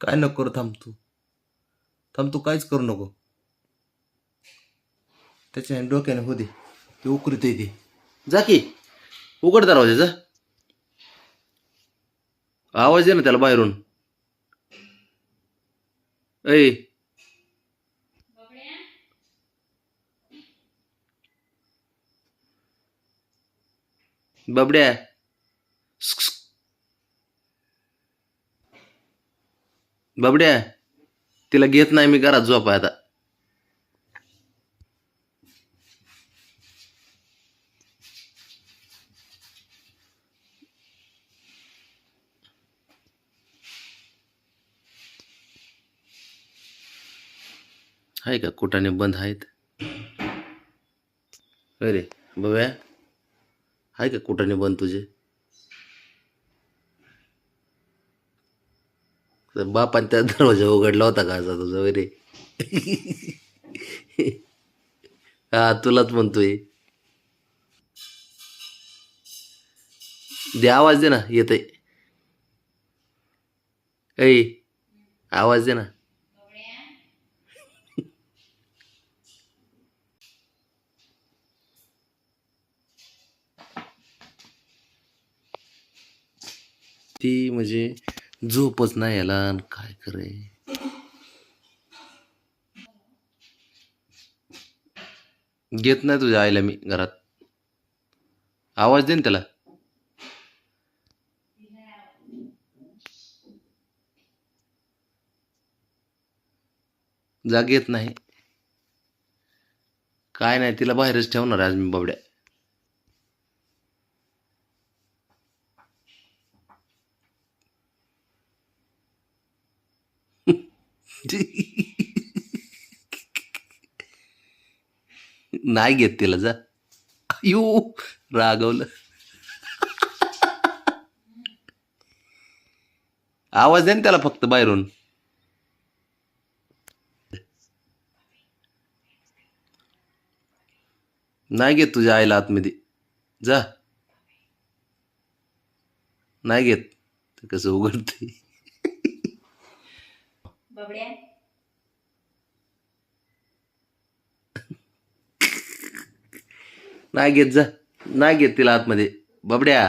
काय नको करू थांब तू. थांब तू काहीच करू नको. त्याच्या डोक्याने हो दे. ते उकरीत दे जा की. उघड दरवाजा जा आवाज ये ना त्याला बाहेरून. ऐ. बबड्या. बाबड्या तिला घेत नाही मी घरात झोपाय आता. आहे का? कुठाने बंद आहेत? अरे बब्या आहे का कुठाने बंद तुझे? तर त्या दरवाजा उघडला होता का असा तुझा वरे? हा तुलाच म्हणतोय. दे आवाज दे ना येत ऐ आवाज दे ना. ती म्हणजे झोपच नाही याला काय करे? घेत नाही तुझ्या आईला मी घरात. आवाज दे ना त्याला. जाग येत नाही. काय नाही तिला बाहेरच ठेवणार आज मी बाबड्या. नाही घेत तिला जा. यू रागवलं. आवाज दे ना त्याला फक्त बाहेरून. नाही घेत तुझ्या आईला आतमध्ये. जा. नाही घेत. कसं उघडते बबड्या. नाही घेत जा. नाही घेत तिला आतमध्ये. बबड्या.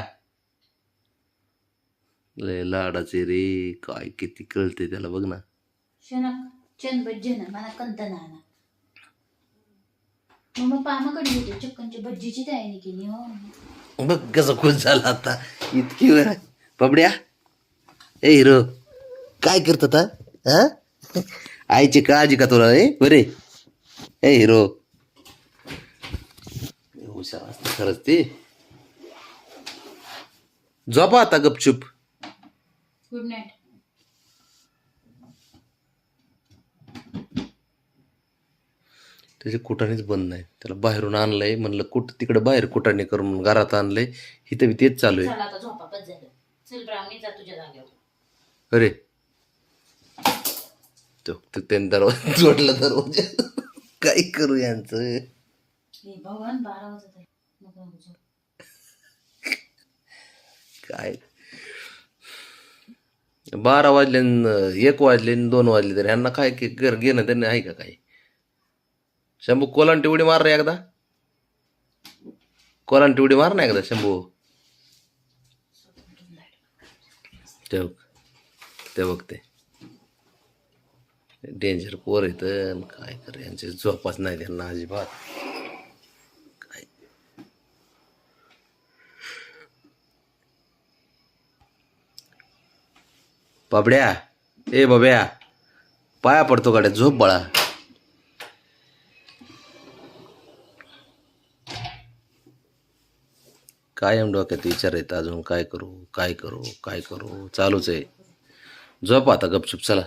लय लाडाचे रे. काय किती कळते त्याला बघ ना. शनक चन बज्जन मला कंत नाना मग पामाकडे होते चिकनची भज्जीची तयारी केली हो. बघ कसं खुश झाला आता. इतकी वेळ. बबड्या. ए हिरो काय करत आता हा आईची काळजी का तुला रे बरे ए हिरो हुशार असतं खरंच ते झोपा आता गपचूप गुड नाईट त्याचे कुटाणेच बंद नाही त्याला बाहेरून आणलंय म्हणलं कुठ तिकडे बाहेर कुटाणे करून घरात आणलंय बी तेच चालू आहे चला आता झोपा बस झालं चल ब्राह्मणी जा तुझ्या जागेवर अरे तो. त्याने दरवाजा जोडला दरवाजा. काय करू यांचं? भगवान बारा वाजत. काय? बारा वाजले एक वाजले दोन वाजले तर यांना काय की घर घेणं त्यांनी आहे का काय शंभू कोलांटी उडी मार रे एकदा. कोलांटी उडी मार ना एकदा शंभू. ते बघ. ते बघते डेंजर पोर येतं काय कर यांचे झोपाच नाही त्यांना अजिबात. काय? बाबड्या ए बाब्या पाया पडतो गाड्या झोप बाळा. कायम डोक्यात विचार येत अजून काय करू काय करू काय करू चालूच आहे. झोप आता गपचूप चला.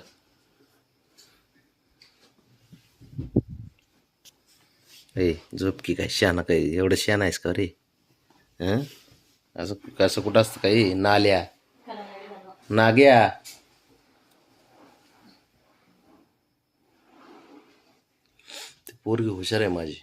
ए झोप की काय? शहाणा काय? एवढं शहाणा आहेस का रे? हं? असं कसं कुठं असतं काही नाल्या. नाग्या. पोरगी हुशार आहे माझी.